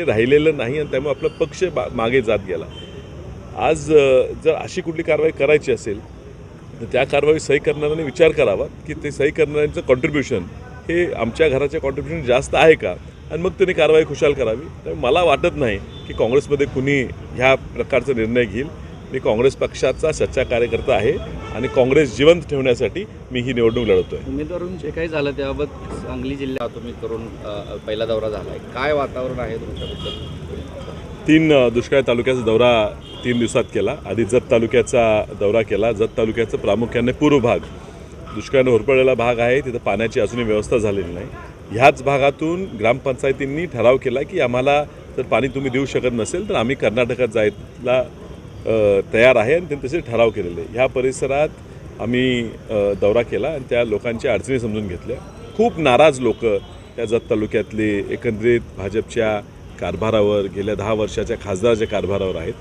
ते राहिलेलं नाही आणि त्यामुळे आपला पक्ष बा- मागे जात गेला. आज जर अशी कुठली कारवाई करायची असेल तर त्या कारवाई सही करणाऱ्यांनी विचार करावा की ते सही करणाऱ्यांचं कॉन्ट्रीब्युशन हे आमच्या घराच्या कॉन्ट्रीब्युशन जास्त आहे का? आणि मग त्यांनी कारवाई खुशाल करावी. तर मला वाटत नाही की काँग्रेसमध्ये कुणी ह्या प्रकारचा निर्णय घेईल. मी काँग्रेस पक्षाचा सच्चा कार्यकर्ता आहे आणि काँग्रेस जिवंत ठेवण्यासाठी मी ही निवडणूक लढवतोय. उमेदवारून जे काही झालं त्याबाबत सांगली जिल्ह्यात तुम्ही करून पहिला दौरा झाला आहे काय वातावरण आहे तुमच्याबद्दल? तीन दुष्काळ तालुक्याचा दौरा तीन दिवसात केला. आधी जत तालुक्याचा दौरा केला. जत तालुक्याचं प्रामुख्याने पूर्व भाग. दुष्काळाने होरपळलेला भाग आहे. तिथं पाण्याची अजूनही व्यवस्था झालेली नाही. ह्याच भागातून ग्रामपंचायतींनी ठराव केला की आम्हाला जर पाणी तुम्ही देऊ शकत नसेल तर आम्ही कर्नाटकात जायला तयार आहे आणि त्यांनी तसे ठराव केलेले. ह्या परिसरात आम्ही दौरा केला आणि त्या लोकांच्या अडचणी समजून घेतल्या. खूप नाराज लोक त्या जत तालुक्यातले एकंदरीत भाजपच्या कारभारावर गेल्या दहा वर्षाच्या खासदाराच्या कारभारावर आहेत.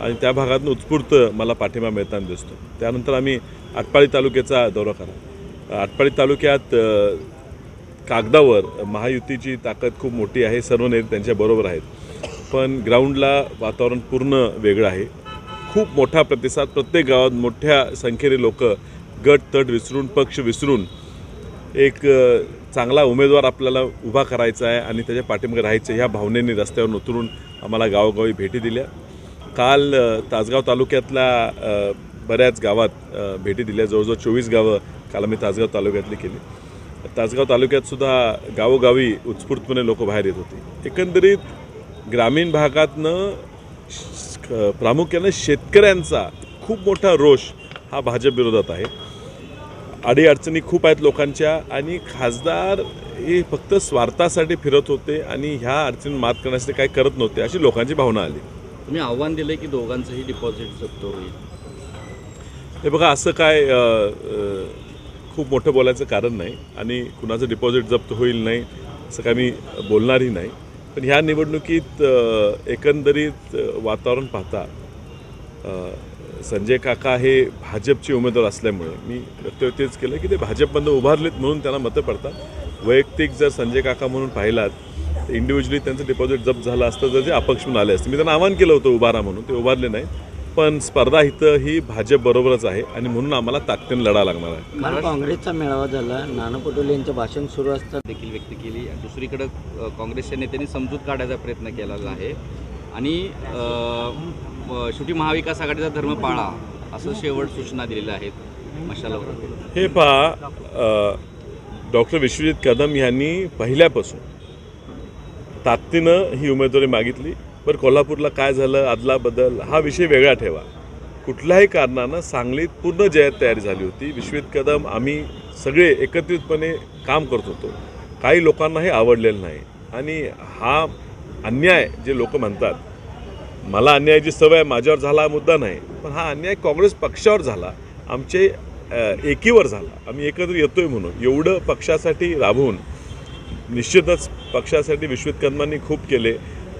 आणि त्या भागातून उत्स्फूर्त मला पाठिंबा मिळताना दिसतो. त्यानंतर आम्ही आटपाडी तालुक्याचा दौरा करा आटपाडी तालुक्यात कागदावर महायुतीची ताकद खूप मोठी आहे. सर्व नेते त्यांच्याबरोबर आहेत. पण ग्राउंडला वातावरण पूर्ण वेगळं आहे. खूप मोठा प्रतिसाद. प्रत्येक गावात मोठ्या संख्येने लोक गट तट विसरून पक्ष विसरून एक चांगला उमेदवार आपल्याला उभा करायचा आहे आणि त्याच्या पाठीमागे राहायचं ह्या भावनेने रस्त्यावर उतरून आम्हाला गावोगावी भेटी दिल्या. काल तासगाव तालुक्यातल्या बऱ्याच गावात भेटी दिल्या. जवळजवळ चोवीस गावं काल आम्ही तासगाव तालुक्यातली केली. तासगाव तालुक्यातसुद्धा गावोगावी उत्स्फूर्तपणे लोक बाहेर येत होते. एकंदरीत ग्रामीण भागातनं प्रामुख्याने शेतकऱ्यांचा खूप मोठा रोष हा भाजप विरोधात आहे. अडीअडचणी खूप आहेत लोकांच्या आणि खासदार हे फक्त स्वार्थासाठी फिरत होते आणि ह्या अडचणी मात करण्यासाठी काय करत नव्हते अशी लोकांची भावना आली. तुम्ही आव्हान दिलंय की दोघांचंही डिपॉझिट जप्त होईल. हे बघा असं काय खूप मोठं बोलायचं कारण नाही आणि कुणाचं डिपॉझिट जप्त होईल नाही असं काय मी बोलणारही नाही. पण ह्या निवडणुकीत एकंदरीत वातावरण पाहता संजय काका हे भाजपचे उमेदवार असल्यामुळे मी वक्तव्य तेच केलं की ते भाजपमधनं उभारलेत म्हणून त्यांना मतं पडतात. वैयक्तिक जर संजय काका म्हणून पाहिलात तर इंडिव्हिज्युअली त्यांचं डिपॉझिट जप्त झालं असतं तर ते अपक्ष म्हणून आले असते. मी त्यांना आवाहन केलं होतं उभारा म्हणून ते उभारले नाहीत. पण स्पर्धा इथं ही भाजप बरोबरच आहे आणि म्हणून आम्हाला ताकदीने लढा लागणार आहे. काल काँग्रेसचा मेळावा झाला नाना पटोले यांचं भाषण सुरू असताना देखील व्यक्त केली. आणि दुसरीकडं अ, काँग्रेसच्या नेत्यांनी समजूत काढायचा प्रयत्न केलेला आहे. आणि अ, शेवटी महाविकास आघाडीचा धर्म पाळा असं शेवट सूचना दिलेल्या आहेत मशालावर हे पहा डॉक्टर विश्वजित कदम यांनी पहिल्यापासून ताकदीनं ही उमेदवारी मागितली. बरं कोल्हापूरला काय झालं आदला बदल हा विषय वेगळा ठेवा. कुठल्याही कारणानं सांगलीत पूर्ण जयात तयारी झाली होती. विश्वजित कदम आम्ही सगळे एकत्रितपणे काम करत होतो. काही लोकांना हे आवडलेलं नाही. आणि हा अन्याय जे लोक म्हणतात मला अन्यायाची सवय माझ्यावर झाला हा मुद्दा नाही. पण हा अन्याय काँग्रेस पक्षावर झाला. आमचे एकीवर झाला. आम्ही एकत्र येतोय म्हणून. एवढं पक्षासाठी राबवून निश्चितच पक्षासाठी विश्वित कदमांनी खूप केले.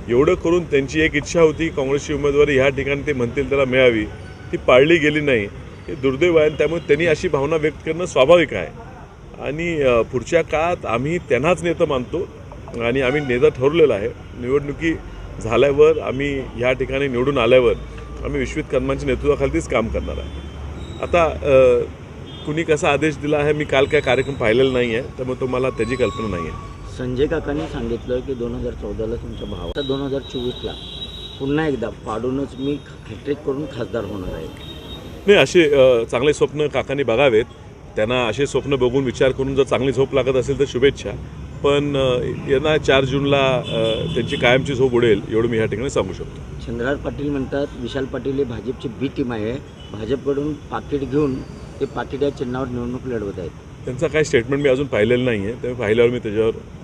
एवढं करून त्यांची एक इच्छा होती काँग्रेसची उमेदवारी ह्या ठिकाणी ते म्हणतील त्याला मिळावी. ती पाळली गेली नाही. हे दुर्दैव आहे आणि त्यामुळे त्यांनी अशी भावना व्यक्त करणं स्वाभाविक आहे. आणि पुढच्या काळात आम्ही त्यांनाच नेतं मानतो आणि आम्ही नेता ठरवलेला आहे. निवडणुकी झाल्यावर आम्ही ह्या ठिकाणी निवडून आल्यावर आम्ही विश्वित कदमांच्या नेतृत्वाखालीच काम करणार आहे. आता कुणी कसा आदेश दिला आहे मी काल काय कार्यक्रम पाहिलेला नाही आहे त्यामुळे तुम्हाला त्याची कल्पना नाही आहे संजय काकांनी सांगितलं की दोन हजार चौदाला तुमच्या भावाचा दोन हजार चोवीसला पुन्हा एकदा पाडूनच मी हॅट्रिक करून खासदार होणार आहे. नाही असे चांगले स्वप्न काकांनी बघावेत. त्यांना असे स्वप्न बघून विचार करून जर चांगली झोप लागत असेल तर शुभेच्छा. पण यांना चार जूनला त्यांची कायमची झोप उडेल एवढं मी ह्या ठिकाणी सांगू शकतो. चंद्रहार पाटील म्हणतात विशाल पाटील हे भाजपची बी टीम आहे. भाजपकडून पाकिट घेऊन ते पाकिट या चिन्हावर निवडणूक लढवत आहेत. त्यांचं काही स्टेटमेंट मी अजून पाहिलेलं नाही आहे त्यामुळे पाहिल्यावर मी त्याच्यावर